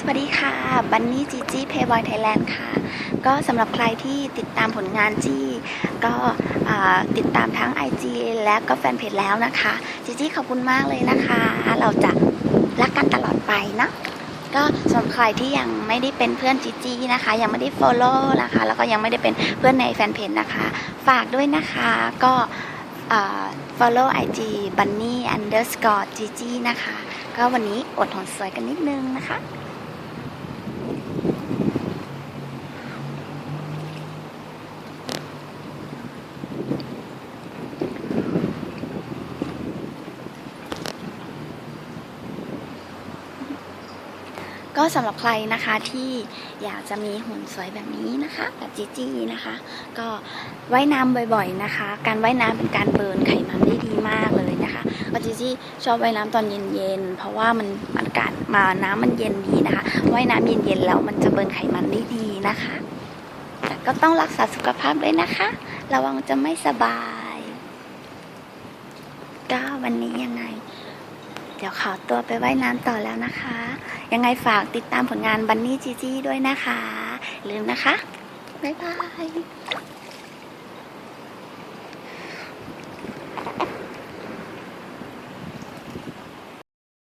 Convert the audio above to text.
สวัสดีค่ะ บันนี่จีจี้เพย์บอยไทยแลนด์ค่ะ ก็สำหรับใครที่ติดตามผลงานจี้ ก็ติดตามทั้ง IG และก็แฟนเพจแล้วนะคะ จีจี้ขอบคุณมากเลยนะคะ เราจะรักกันตลอดไปนะก็สำหรับใครที่ยังไม่ได้เป็นเพื่อนจีจี้นะคะ ยังไม่ได้ follow นะคะ แล้วก็ยังไม่ได้เป็นเพื่อนในแฟนเพจนะคะ ฝากด้วยนะคะ ก็อ่า follow IG bunny underscore gg นะคะ ก็วันนี้อดทนสวยกันนิดนึงนะคะ ก็สำหรับใครนะคะที่อยากจะมีหุ่นสวยแบบนี้นะคะแบบจีจีนะคะ ก็ว่ายน้ำบ่อยๆนะคะ การว่ายน้ำเป็นการเบิร์นไขมันได้ดีมากเลย นะคะก็จีจีชอบว่ายน้ำตอนเย็นๆ เพราะว่ามันอากาศมาน้ำมันเย็นดีนะคะ ว่ายน้ำเย็นๆแล้วมันจะเบิร์นไขมันได้ดีนะคะ แต่ก็ต้องรักษาสุขภาพด้วยนะคะ ระวังจะไม่สบาย ก็วันนี้ยังไง เดี๋ยวขอตัวไปไว่ายน้ำต่อแล้วนะคะ ยังไงฝากติดตามผลงานบันนี่จีจี้ด้วยนะคะ ลืมนะคะ บ๊ายบาย